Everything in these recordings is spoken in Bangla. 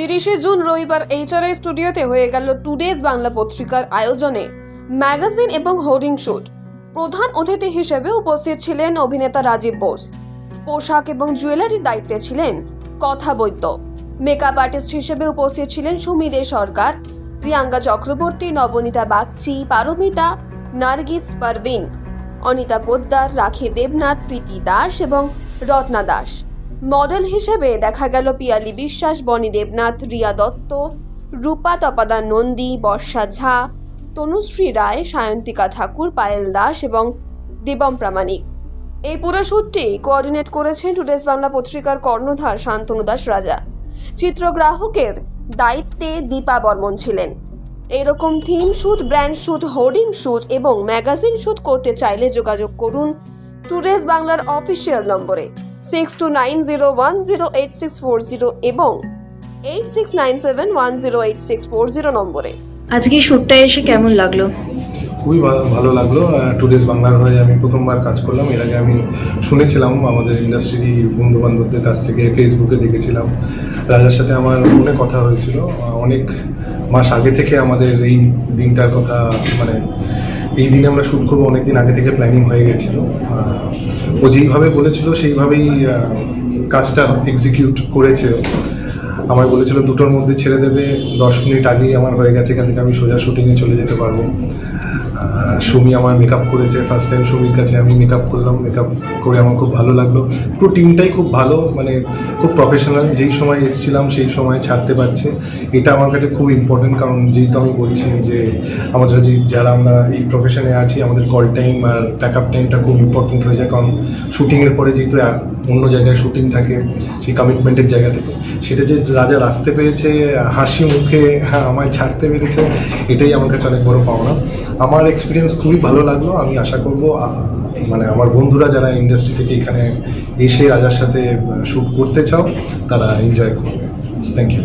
তিরিশে জুন রবিবার এইচআরআই স্টুডিওতে হয়ে গেল টুডেজ বাংলা পত্রিকার আয়োজনে ম্যাগাজিন এবং হোর্ডিং শুট। প্রধান অতিথি হিসেবে উপস্থিত ছিলেন অভিনেতা রাজীব বোস। পোশাক এবং জুয়েলারির দায়িত্বে ছিলেন কথা বৈদ্য। মেকআপ আর্টিস্ট হিসেবে উপস্থিত ছিলেন সুমিদে সরকার, প্রিয়াঙ্কা চক্রবর্তী, নবনীতা বাগচি, পারমিতা, নার্গিস পারভিন, অনিতা পোদ্দার, রাখি দেবনাথ, প্রীতি দাস এবং রত্না দাস। মডেল হিসেবে দেখা গেল পিয়ালি বিশ্বাস, বনি দেবনাথ, রিয়া দত্ত, রূপা তপাদা নন্দী বর্ষা ঝা, তনুশ্রী রায়, সায়ন্তিকা ঠাকুর, পায়েল দাস এবং দেবম প্রামাণিক। এই পুরো শ্যুটটি কোঅর্ডিনেট করেছেন টুডেস বাংলা পত্রিকার কর্ণধার শান্তনু দাস রাজা। চিত্রগ্রাহকের দায়িত্বে দীপা বর্মন ছিলেন। এরকম theme shoot brand shoot hoarding shoot এবং ম্যাগাজিন শ্যুট করতে চাইলে যোগাযোগ করুন টুডেস বাংলার অফিসিয়াল নম্বরে। Six two nine zero one zero eight six four zero এবং eight six nine seven one zero eight six four zero নম্বরে। আজকে শুটটা এসে কেমন লাগল? খুবই ভালো লাগল। টুডেজ বাংলার হয়ে আমি প্রথমবার কাজ করলাম। এর আগে আমি শুনেছিলাম আমাদের ইন্ডাস্ট্রির বন্ধু বান্ধবদের কাছ থেকে ফেসবুকে দেখেছিলাম। রাজার সাথে আমার ফোনে কথা হয়েছিল। অনেক মাস আগে থেকে আমাদের এই দিনটার কথা মানে এই দিনে আমরা শুট করব অনেকদিন আগে থেকে প্ল্যানিং হয়ে গেছিল। ও যেইভাবে বলেছিল, সেইভাবেই কাজটা এক্সিকিউট করেছে আমার বলেছিল, দুটোর মধ্যে ছেড়ে দেবে, দশ মিনিট আগেই আমার হয়ে গেছে, এখান থেকে আমি সোজা শুটিংয়ে চলে যেতে পারব। সুমি আমার মেকআপ করেছে ফার্স্ট টাইম সুমির কাছে আমি মেকআপ করলাম মেকআপ করে আমার খুব ভালো লাগল। পুরো টিমটাই খুব ভালো মানে খুব প্রফেশনাল যেই সময় এসেছিলাম সেই সময় ছাড়তে পারছে। এটা আমার কাছে খুব ইম্পর্টেন্ট কারণ যেহেতু আমি বলছি যে আমাদের যে যারা আমরা এই প্রফেশনে আছি, আমাদের কল টাইম আর ব্যাকআপ টাইমটা খুব ইম্পর্টেন্ট হয়ে যায়, কারণ শুটিংয়ের পরে যেহেতু অন্য জায়গায় শুটিং থাকে, সেই কমিটমেন্টের জায়গা থেকে। সেটা যে রাজা রাখতে পেরেছে, হাসি মুখে হ্যাঁ আমায় ছাড়তে পেরেছে, এটাই আমার কাছে অনেক বড় পাওনা। আমার এক্সপিরিয়েন্স খুবই ভালো লাগল। আমি আশা করব মানে আমার বন্ধুরা যারা ইন্ডাস্ট্রি থেকে এখানে এসে রাজার সাথে শ্যুট করতে চাও তারা এনজয় করবে। থ্যাংক ইউ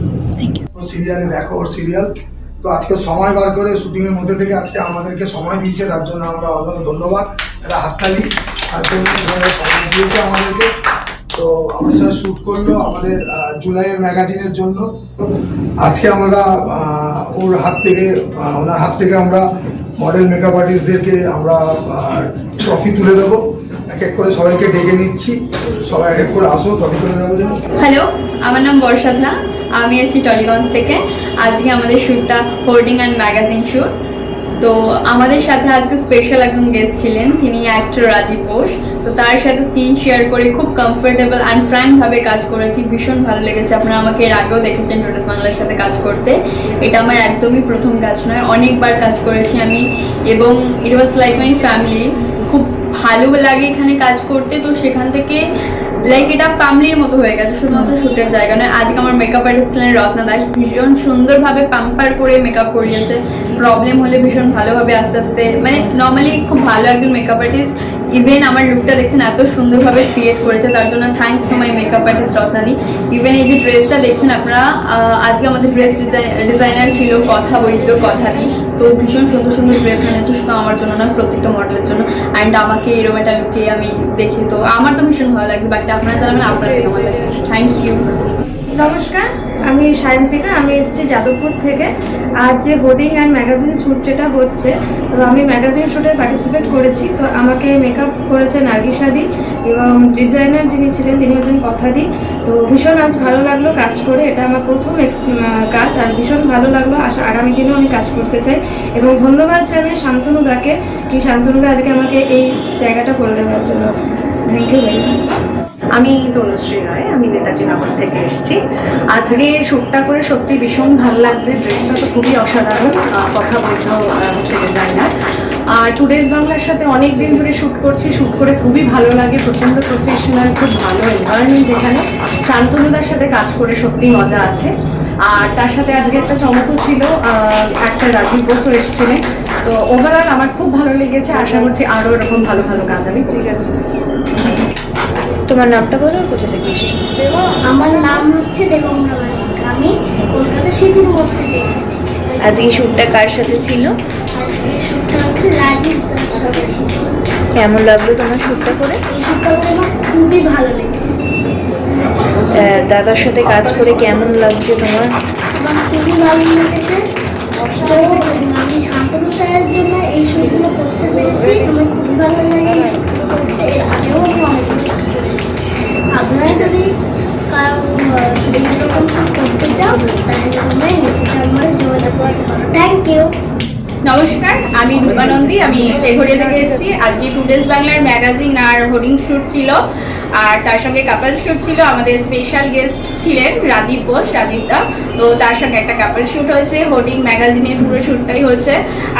সিরিয়ালে দেখো ওর সিরিয়াল তো আজকে সময় বার করে শুটিং এর মধ্যে থেকে আজকে আমাদেরকে সময় দিয়েছে তার জন্য আমরা অনেক ধন্যবাদ। একটা হাততালি। তার জন্য সময় দিয়েছে আমাদেরকে। তো আমাদের সাথে শ্যুট করল আমাদের জুলাইয়ের ম্যাগাজিনের জন্য। তো আজকে আমরা ওর হাত থেকে ওনার হাত থেকে আমরা মডেল মেকআপ আর্টিস্টদেরকে আমরা ট্রফি তুলে দেবো এক এক করে সবাইকে ডেকে নিচ্ছি। সবাই এক এক করে আসো ট্রফি তুলে দেবো যেন হ্যালো আমার নাম বর্ষা ঝা আমি আছি টলিগঞ্জ থেকে। আজকে আমাদের শ্যুটটা হোর্ডিং অ্যান্ড ম্যাগাজিন শ্যুট তো আমাদের সাথে আজকে স্পেশাল একজন গেস্ট ছিলেন, তিনি অ্যাক্টর রাজীব বোস। তো তার সাথে স্ক্রিন শেয়ার করে খুব কমফোর্টেবল অ্যান্ড ফ্র্যাঙ্কভাবে কাজ করেছি। ভীষণ ভালো লেগেছে। আপনারা আমাকে এর আগেও দেখেছেন টোটাস বাংলার সাথে কাজ করতে। এটা আমার একদমই প্রথম কাজ নয়, অনেকবার কাজ করেছি আমি। এবং ইট ওয়াজ লাইক মাই ফ্যামিলি খুব ভালো লাগে এখানে কাজ করতে। তো সেখান থেকে লাইক এটা ফ্যামিলির মতো হয়ে গেছে, শুধুমাত্র শুটের জায়গা নয়। আজকে আমার মেকআপ আর্টিস্ট ছিলেন রত্না দাস ভীষণ সুন্দরভাবে পাম্পার করে মেকআপ করিয়েছে। প্রবলেম হলে ভীষণ ভালোভাবে আস্তে আস্তে মানে নর্মালি খুব ভালো একজন মেকআপ আর্টিস্ট ইভেন আমার লুকটা দেখছেন এত সুন্দরভাবে ক্রিয়েট করেছে, তার জন্য thanks to my makeup artist রত্নাদি even এই যে ড্রেসটা দেখছেন আপনারা আজকে আমাদের ড্রেস ডিজাইনার ছিল কথা বৈদ্য কথা দি তো ভীষণ সুন্দর সুন্দর ড্রেস এনেছে, শুধু আমার জন্য না, প্রত্যেকটা মডেলের জন্য। অ্যান্ড আমাকে এরকম একটা লুকে আমি দেখি, তো আমার তো ভীষণ ভালো লাগছে। বাকিটা আপনারা জানাবেন, আপনাদের কেমন লাগছে? থ্যাংক ইউ নমস্কার, আমি সায়ন্তিকা, আমি এসেছি যাদবপুর থেকে। আজ যে হোর্ডিং অ্যান্ড ম্যাগাজিন শ্যুট যেটা হচ্ছে, তো আমি ম্যাগাজিন শ্যুটে পার্টিসিপেট করেছি। তো আমাকে মেকআপ করেছে নার্গিসাদি এবং ডিজাইনার যিনি ছিলেন, তিনি হচ্ছেন কথাদি। তো ভীষণ আজ ভালো লাগল কাজ করে। এটা আমার প্রথম কাজ আর ভীষণ ভালো লাগল। আশা আগামী দিনেও আমি কাজ করতে চাই। এবং ধন্যবাদ জানাই শান্তনু দাকে, কি শান্তনু দা আজকে আমাকে এই জায়গাটা করে দেওয়ার জন্য। থ্যাংক ইউ ভেরি মাচ আমি তনুশ্রী রায়, আমি নেতাজি নগর থেকে এসেছি। আজকে শ্যুটটা করে সত্যি ভীষণ ভালো লাগছে ড্রেসটা তো খুবই অসাধারণ কথা বলতে হচ্ছে ডিজাইনার আর টুডেজ বাংলার সাথে অনেক দিন ধরে শ্যুট করছি শ্যুট করে খুবই ভালো লাগে, প্রচণ্ড প্রফেশনাল খুব ভালো এনভায়রনমেন্ট এখানে। শান্তনুদার সাথে কাজ করে সত্যি মজা আছে। আর তার সাথে আজকে একটা চমকও ছিল একটা রাজীব বসু এসেছিলেন। তো ওভারঅল আমার খুব ভালো লেগেছে, আশা করছি আরও এরকম ভালো ভালো কাজ আমি ঠিক আছে। তোমার নামটা বলো আর কোথা থেকে এসছো? এবং আমার নাম হচ্ছে রামানিক আমি কলকাতা সিটির মোড় থেকে এসেছি। আজকে শুটটা কার সাথে ছিল? আর এই শ্যুটটা হচ্ছে রাজীব দাস সাথে ছিল। কেমন লাগল তোমার শুটটা করে? এই শ্যুটটা করে আমার খুবই ভালো লেগেছে। দাদার সাথে কাজ করে কেমন লাগছে তোমার? আমার খুবই ভালো লেগেছে। আমি শান্তনু স্যারের জন্য এই করতে পেরেছি। আমার খুবই ভালো লাগে এই শুটগুলো করতে। এর আগেও আমি অনেক থ্যাংক ইউ নমস্কার, আমি রূপানন্দী, আমি তেঘরিয়া থেকে এসেছি। আজকে টু ডেজ বাংলার ম্যাগাজিন আর হোর্ডিং শ্যুট ছিল। আর তার সঙ্গে কাপল শ্যুট ছিল। আমাদের স্পেশাল গেস্ট ছিলেন রাজীব বোস, রাজীব দা। তো তার সঙ্গে একটা কাপল শ্যুট হয়েছে। হোর্ডিং ম্যাগাজিনের পুরো শ্যুটটাই হয়েছে।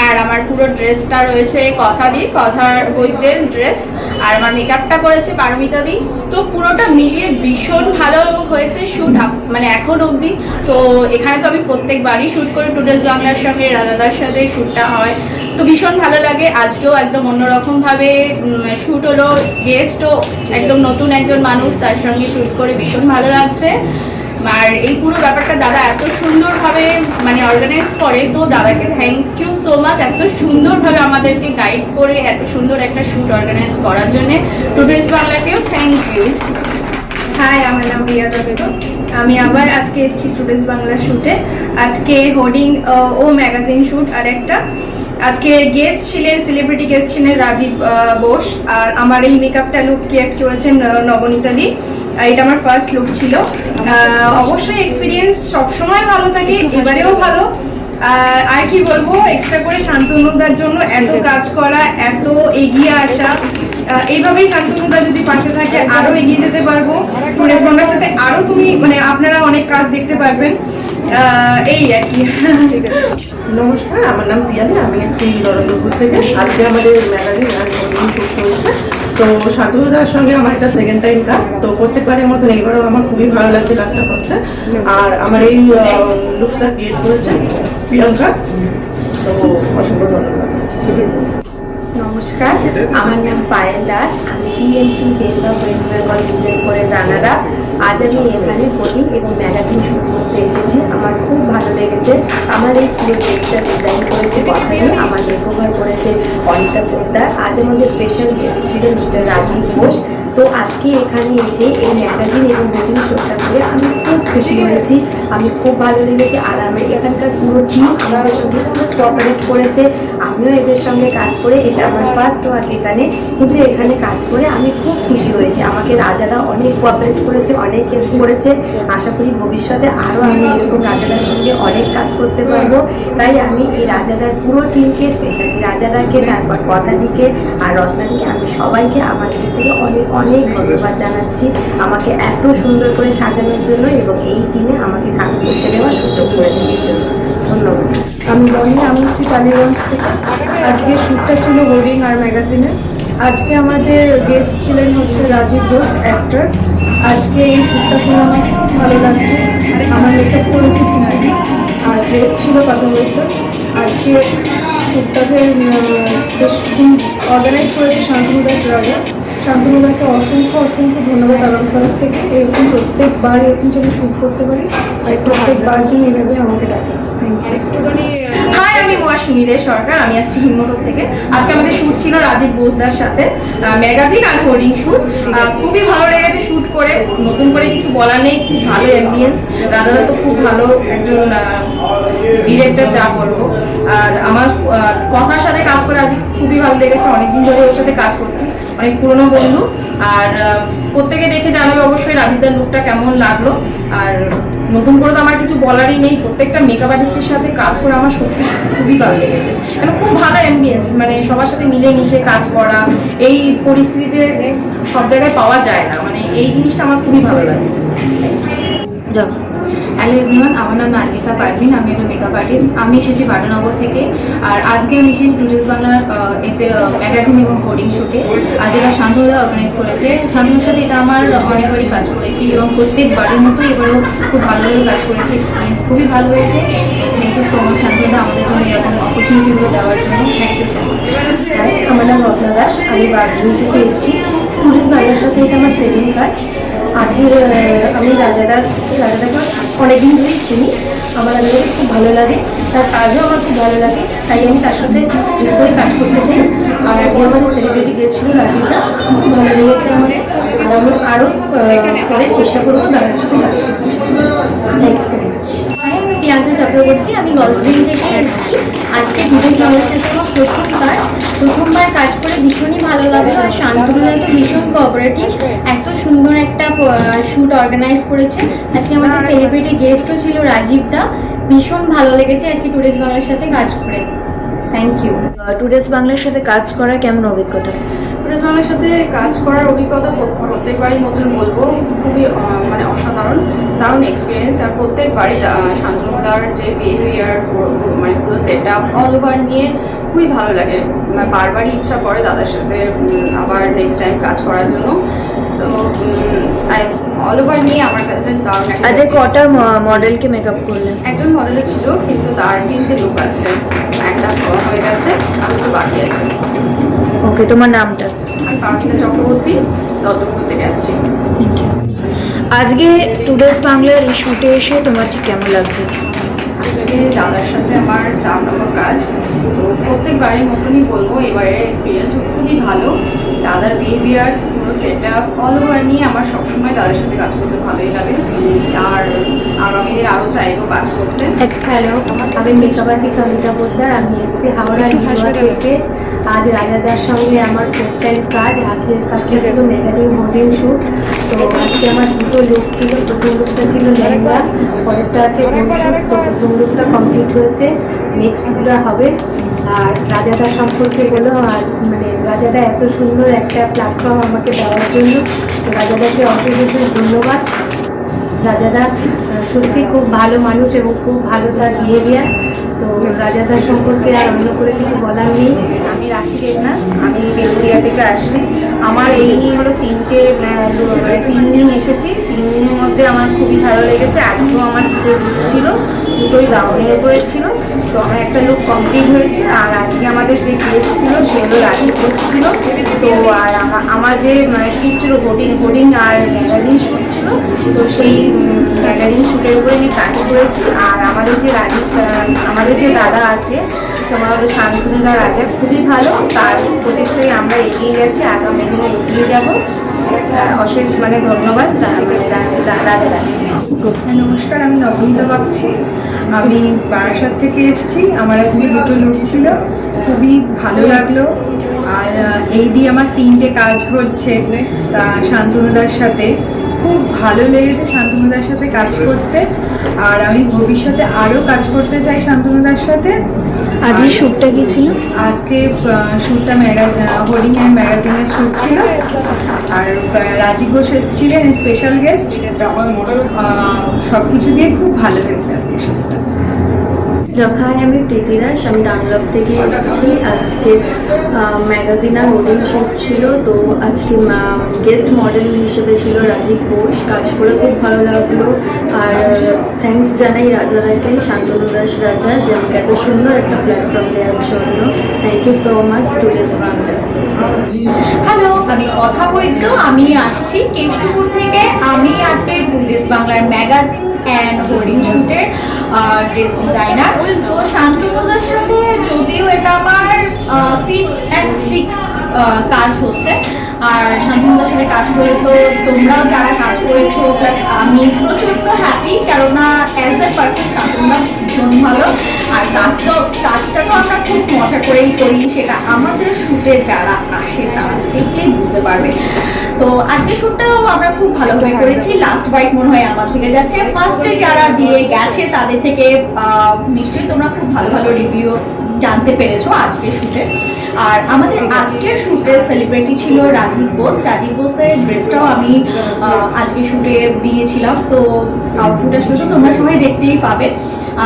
আর আমার পুরো ড্রেসটা রয়েছে কথা দি কথার বৈদ্যের ড্রেস আর আমার মেকআপটা করেছে পারমিতা দি। তো পুরোটা মিলিয়ে ভীষণ ভালো হয়েছে শ্যুট মানে এখন অবধি। তো এখানে তো আমি প্রত্যেকবারই শ্যুট করি টু ডেজ বাংলার সঙ্গে, রাজাদার সাথে শ্যুটটা হয়। তো ভীষণ ভালো লাগে, আজকেও একদম অন্যরকমভাবে শ্যুট হলো গেস্টও একদম নতুন একজন মানুষ, তার সঙ্গে শ্যুট করে ভীষণ ভালো লাগছে। আর এই পুরো ব্যাপারটা দাদা এত সুন্দরভাবে মানে অর্গানাইজ করে, তো দাদাকে থ্যাংক ইউ সো মাচ এত সুন্দরভাবে আমাদেরকে গাইড করে, এত সুন্দর একটা শ্যুট অর্গানাইজ করার জন্য। টুডেজ বাংলাকেও থ্যাংক ইউ হাই আমার নাম রিয়াজা বেগম আমি আবার আজকে এসেছি স্টুডেন্টস বাংলা শ্যুটে আজকে হোর্ডিং ও ম্যাগাজিন শ্যুট আর একটা। আজকে গেস্ট ছিলেন সেলিব্রিটি গেস্ট ছিলেন রাজীব বোস। আর আমার এই মেকআপটা লুক ক্রিয়েট করেছেন নবনীতা দি এটা আমার ফার্স্ট লুক ছিল। অবশ্যই এক্সপিরিয়েন্স সবসময় ভালো থাকে, এবারেও ভালো। আর কি বলব এক্সট্রা করে শান্তনুদার জন্য এত কাজ করা, এত এগিয়ে আসা। এইভাবেই শান্তনুদা যদি পাশে থাকে, আরও এগিয়ে যেতে পারব। টুরিস্ট বাংলার সাথে আরও তুমি মানে আপনারা অনেক কাজ দেখতে পারবেন। এই নমস্কার, আমার নাম পিয়ালি আমি এসেছি নরেন্দ্রপুর থেকে। আজকে আমাদের ম্যাগাজিন আর চলছে তো শান্তনুদার সঙ্গে আমার এটা সেকেন্ড টাইম কাজ, তো প্রত্যেকবারের মতন এবারও আমার খুবই ভালো লাগছে কাজটা করতে। আর আমার এই লুকটা ক্রিয়েট করেছে প্রিয়াঙ্কা। তো অসংখ্য ধন্যবাদ। নমস্কার আমার নাম পায়েল দাস আমি PNC base of West Bengal season করে রানারা আজ আমি এখানে হোর্ডিং এবং ম্যাগাজিন শুট করতে এসেছি। আমার খুব ভালো লেগেছে। আমার এই পুরো ড্রেসটা ডিজাইন করেছে কথা নিয়ে আমার মেকওভার করেছে অনিতা পোদ্দার। আজ আমাদের স্পেশাল গেস্ট ছিলেন মিস্টার রাজীব ঘোষ। তো আজকে এখানে এসে এই ম্যাগাজিন এবং হোর্ডিং শুটটা করে আমি খুব খুশি হয়েছি। আমি খুব ভালো লেগেছে আর আমার এখানকার পুরো টিম আমাদের সঙ্গে খুব কোঅপারেট করেছে। আমিও এদের সঙ্গে কাজ করে, এটা আমার ফার্স্ট ওয়ার্ক এখানে। কিন্তু এখানে কাজ করে আমি খুব খুশি হয়েছি। আমাকে রাজারা অনেক কোঅপারেট করেছে, অনেক হেল্প করেছে। আশা করি ভবিষ্যতে আরও আমি এরকম রাজাদার সঙ্গে অনেক কাজ করতে পারব। তাই আমি এই রাজাদার পুরো টিমকে স্পেশালি রাজাদাকে, তারপর কথাদিকে আর রত্নাদিকে, আমি সবাইকে আমার দিক থেকে অনেক অনেক ধন্যবাদ জানাচ্ছি। আমাকে এত সুন্দর করে সাজানোর জন্য এবং এই টিমে আমাকে কাজ করতে দেওয়ার সুযোগ করে জন্য ধন্যবাদ। আমি বনি আমি এসেছি টালিগঞ্জ থেকে। আজকে শ্যুটটা ছিল হোর্ডিং আর ম্যাগাজিনে আজকে আমাদের গেস্ট ছিলেন হচ্ছে রাজীব ঘোষ অ্যাক্টর আজকে এই শ্যুটটা করে আমার খুব ভালো লাগছে। আমার মেকআপ করেছে পিনাকি আর ড্রেস ছিল কথা বলতে। আজকে শ্যুটটাকে বেশ অর্গানাইজ করেছে শান্তনু দাস রাজা। শান্তনু দাকে অসংখ্য অসংখ্য ধন্যবাদ আমার তরফ থেকে এরকম প্রত্যেকবার এরকম যেন শ্যুট করতে পারি আর প্রত্যেকবার যেন এইভাবে আমাকে ডাকে। হাই আমি মহাসুমি দে সরকার আমি আসছি থেকে। আজকে আমাদের শুট ছিল রাজীব বোসদার সাথে ম্যাগাজিন আর হোর্ডিং শুট খুবই ভালো লেগেছে শুট করে নতুন করে কিছু বলার নেই খুব ভালো অ্যাম্বিয়েন্স রাজাদা তো খুব ভালো একজন ডিরেক্টর যা বলব। আর আমার কথার সাথে কাজ করে আজকে খুবই ভালো লেগেছে অনেকদিন ধরে ওর সাথে কাজ করছি। অনেক পুরনো বন্ধু। আর প্রত্যেকে দেখে জানাবে অবশ্যই রাজীবদার লুকটা কেমন লাগল। আর নতুন করে তো আমার কিছু বলারই নেই। প্রত্যেকটা মেকআপ আর্টিস্টের সাথে কাজ করে আমার সত্যি খুবই ভালো লেগেছে। কেন খুব ভালো অ্যাম্বিয়েন্স মানে সবার সাথে মিলে মিশে কাজ করা, এই পরিস্থিতিতে সব জায়গায় পাওয়া যায় না। মানে এই জিনিসটা আমার খুবই ভালো লাগে। হ্যালো এভরিওয়ান, আমার নাম নার্গিসা পারভিন, আমি একজন মেকআপ আর্টিস্ট আমি এসেছি বাটানগর থেকে, আর আজকে আমি এসেছি টুরিস্ট বাংলার এতে ম্যাগাজিন এবং হোর্ডিং শুটে আজ এটা শান্তদা অর্গানাইজ করেছে। শান্তনুর সাথে এটা আমার অনেকবারই কাজ করেছি এবং প্রত্যেকবারের মতো এবারেও খুব ভালোভাবে কাজ করেছি এক্সপিরিয়েন্স খুবই ভালো হয়েছে। থ্যাংক ইউ সো মাচ শান্তনুদা আমাদের জন্য এরকম অপরচুনিটিগুলো দেওয়ার জন্য। থ্যাংক ইউ সো মাচ আমার নাম রত্না দাস, আমি বার্জিং থেকে এসেছি। পুলিশ বাংলার সাথে এটা আমার সেকেন্ড কাজ আজকের আমি রাজাদার, রাজাদাকে অনেকদিন ধরেই চিনি। আমার রাজাদাকে খুব ভালো লাগে, তার কাজও আমার খুব ভালো লাগে, তাই আমি তার সাথে যুক্ত হয়ে কাজ করতে চাই। আর আজকে আমাদের সেলিব্রিটি গেস্ট ছিল রাজীবদা, খুব ভালো লেগেছে আমাদের আর আমরা আরও পরে চেষ্টা করব তার সাথে কাজ করতে। Thank you so much Priyanka Chakraborty, আমি গলদিন থেকে এসেছি। আজকে দুদিন সাথে আমার প্রথম কাজ। প্রথমবার কাজ করে ভীষণই ভালো লাগল আর শান্তনুদা ভীষণ কোঅপারেটিভ এত সুন্দর একটা শ্যুট অর্গানাইজ করেছে। আজকে আমাদের সেলিব্রিটি গেস্টও ছিল রাজীব দা। ভীষণ ভালো লেগেছে আজকে টুরিস্ট বাংলার সাথে কাজ করে। থ্যাংক ইউ টুডেস বাংলার সাথে কাজ করার কেমন অভিজ্ঞতা? টুরিস্ট বাংলার সাথে কাজ করার অভিজ্ঞতা প্রত্যেকবারই মতন বলব। খুবই মানে অসাধারণ দারুণ এক্সপিরিয়েন্স আর প্রত্যেকবারই শান্তনুদার যে বিহেভিয়ার মানে পুরো সেট আপ অল ওভার নিয়ে খুবই ভালো লাগে। মানে বারবারই ইচ্ছা করে দাদার সাথে আবার নেক্সট টাইম কাজ করার জন্য। তো অল ওভার নিয়ে আমার দারুণ একটা কটা মডেলকে মেকআপ করলেন একজন মডেলে ছিল কিন্তু তার তিনটে লুক আছে। একটা হয়ে গেছে আর দুটো বাকি আছে। ওকে তোমার নামটা? আমি চক্রবর্তী দত্তপুর থেকে আসছি আজকে টুডেস বাংলার এই শুটে এসে তোমার ঠিক কেমন লাগছে? আজকে দাদার সাথে আমার চার নম্বর কাজ। তো প্রত্যেকবারের মতনই বলব এবারে এক্সপিরিয়েন্স খুবই ভালো। দাদার বিহেভিয়ার্স পুরো সেট আপ অল ওভার নিয়ে আমার সবসময় দাদার সাথে কাজ করতে ভালোই লাগে। আর আগামী দিন আরও চাইব কাজ করতে। হ্যালো আমি মেকআপ আর্টিস্ট অনিতা পোদ্দার আমি এসেছি হাওড়া থেকে। আজ রাজাদার সঙ্গে আমার ফোর্থ টাইম কাজ আজকের কাজটা ছিল ম্যাগাজিন মডেল শ্যুট তো আজকে আমার দুটো লুক ছিল প্রথম লুকটা ছিল লেহেঙ্গা পরেরটা আছে তো প্রথম লুকটা কমপ্লিট হয়েছে। নেক্সট দুটো হবে। আর রাজাদা সম্পর্কে বলো, আর মানে রাজাদা এত সুন্দর একটা প্ল্যাটফর্ম আমাকে দেওয়ার জন্য। রাজাদাকে অশেষ ধন্যবাদ। রাজাদা সত্যি খুব ভালো মানুষ এবং খুব ভালো তার বিহেভিয়ার তো রাজাদার সম্পর্কে আর অন্য করে কিছু বলার নেই। আমি রাখি না আমি বেলুরিয়া থেকে আসছি। আমার এই নিয়ে হলো তিনটে মানে তিন দিন এসেছি। তিন দিনের মধ্যে আমার খুবই ভালো লেগেছে। আজকেও আমার দুটো লুক ছিল দুটোই গাউনের উপরে ছিল। তো আমার একটা লুক কমপ্লিট হয়েছে আর আজকে আমাদের যে গেস্ট ছিল সে হলো ঘোষ ছিল। তো আর আমার আমার যে শ্যুট ছিল হোর্ডিং হোর্ডিং আর ম্যাগাজিন শ্যুট ছিল তো সেই ম্যাগাজিন শ্যুটের উপরে আমি কাজ করেছি। আর আমাদের যে রাজীব আহ, আমাদের যে দাদা আছে তোমার হলো শান্তনুদা রাজা খুবই ভালো। তার প্রচেষ্টায় আমরা এগিয়ে যাচ্ছি আগামী দিনে এগিয়ে যাব। অশেষ মানে ধন্যবাদ রাজা হ্যাঁ, নমস্কার আমি নবনীতা বাগচি আমি বারাসাত থেকে এসেছি। আমার আজকে দুটো লুক ছিল। খুবই ভালো লাগল। আর এই দিয়ে আমার তিনটে কাজ হচ্ছে তা শান্তনুদার সাথে। খুব ভালো লেগেছে শান্তনুদার সাথে কাজ করতে। আর আমি ভবিষ্যতে আরও কাজ করতে চাই শান্তনুদার সাথে। আজকে শ্যুটটা কি ছিল? আজকে শ্যুটটা ম্যাগা হোর্ডিং অ্যান্ড ম্যাগাজিনের শ্যুট ছিল। আর রাজীব ঘোষ এসেছিলেন স্পেশাল গেস্ট সব কিছু দিয়ে খুব ভালো হয়েছে আজকে শ্যুটটা। হাই আমি প্রীতি দাস আমি ডানলভ থেকে এসেছি। আজকে ম্যাগাজিন আর হোর্ডিং শ্যুট ছিল, তো আজকে গেস্ট মডেল হিসেবে ছিল রাজীব ঘোষ। কাজ করে খুব ভালো লাগল। আর থ্যাঙ্কস জানাই রাজা রাজাদাকে শান্তনু দাস রাজা, যে আমাকে এত সুন্দর একটা প্ল্যাটফর্ম দেওয়ার জন্য। Thank you so much tourist Bangla. Hello আমি কথা বৈদ্য আমি আসছি কেষ্টপুর থেকে। আমি আজকে টুরিস বাংলার ম্যাগাজিন অ্যান্ড হোর্ডিং শুটের ড্রেস ডিজাইনার তো শান্তনুদার সাথে যদিও এটা আমার ফিফথ অ্যান্ড সিক্স কাজ হচ্ছে। আর শান্তনুদার সাথে কাজ করে তো তোমরাও যারা কাজ করেছ প্লাস আমি প্রচণ্ড হ্যাপি কেননা অ্যাজ এ পার্সন শান্তনুদা ভীষণ ভালো। আর কাজ তো, কাজটা তো আমরা খুব মজা করেই করি, সেটা আমাদের শুটে যারা আসে তারা দেখলেই বুঝতে পারবে। তো আজকে শুটটাও আমরা খুব ভালো ভালোভাবে করেছি। লাস্ট বাইট মনে হয় আমার থেকে যাচ্ছে। ফার্স্টে যারা দিয়ে গেছে, তাদের থেকে নিশ্চয়ই তোমরা খুব ভালো ভালো রিভিউ জানতে পেরেছ আজকের শুটে। আর আমাদের আজকের শুটে সেলিব্রিটি ছিল রাজীব বোস। রাজীব বোসের ড্রেসটাও আমি আজকে শুটে দিয়েছিলাম। তো আউটপুট আসলে তো তোমরা সবাই দেখতেই পাবে।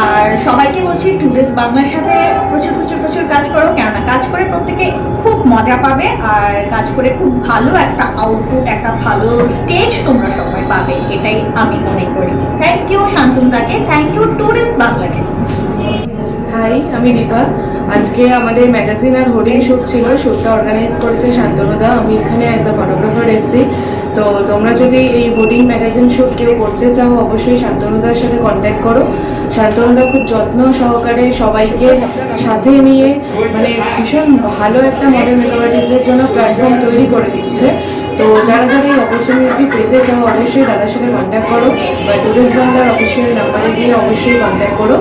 আর সবাইকে বলছি টুরিস্ট বাংলার সাথে প্রচুর প্রচুর প্রচুর কাজ করো। কেননা কাজ করে প্রত্যেকে খুব মজা পাবে। আর কাজ করে খুব ভালো একটা আউটপুট একটা ভালো স্টেজ তোমরা সবাই পাবে। এটাই আমি মনে করি। থ্যাংক ইউ শান্তনুদাকে। থ্যাংক ইউ টুরিস্ট বাংলাকে। হাই আমি দীপা। আজকে আমাদের ম্যাগাজিন আর হোর্ডিং শ্যুট ছিল শ্যুটটা অর্গানাইজ করেছে শান্তনুদা আমি এখানে অ্যাজ আ ফটোগ্রাফার এসেছি। তো তোমরা যদি এই হোর্ডিং ম্যাগাজিন শ্যুট কেউ করতে চাও, অবশ্যই শান্তনুদার সাথে কন্ট্যাক্ট করো। শান্তনুদা খুব যত্ন সহকারে সবাইকে সাথে নিয়ে মানে ভীষণ ভালো একটা মডেল মেকআপ জন্য প্ল্যাটফর্ম তৈরি করে দিচ্ছে। তো যারা যারা এই অপরচুনিটি পেতে চাও, অবশ্যই দাদার সাথে কন্ট্যাক্ট করো। বা টুরিস্ট বাংলার অফিসিয়াল নাম্বারে গিয়ে অবশ্যই কন্ট্যাক্ট করো।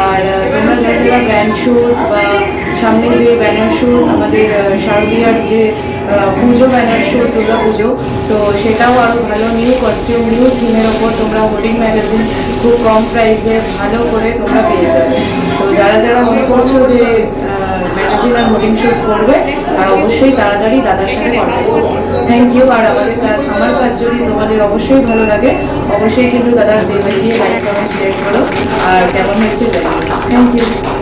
আর তোমরা যারা যারা ব্র্যান্ড শ্যুট বা সামনে যে ব্যানার শ্যুট আমাদের শারদীয়ার যে পুজো ব্যানার শ্যুট দুর্গা পুজো, তো সেটাও আরও ভালো নিউ কস্টিউম নিউ থিমের ওপর তোমরা হোর্ডিং ম্যাগাজিন খুব কম প্রাইসে ভালো করে তোমরা পেয়ে যাবে। তো যারা যারা মনে করছ যে ম্যাগাজিন মিটিং শ্যুট করবে, আর অবশ্যই তাড়াতাড়ি দাদার সাথে করো থ্যাংক ইউ আর আমাদের আমার কাজ যদি তোমাদের অবশ্যই ভালো লাগে। অবশ্যই কিন্তু দাদার দেবে গিয়ে লাইক কমেন্ট শেয়ার করো, আর কেমন হয়েছে থ্যাংক ইউ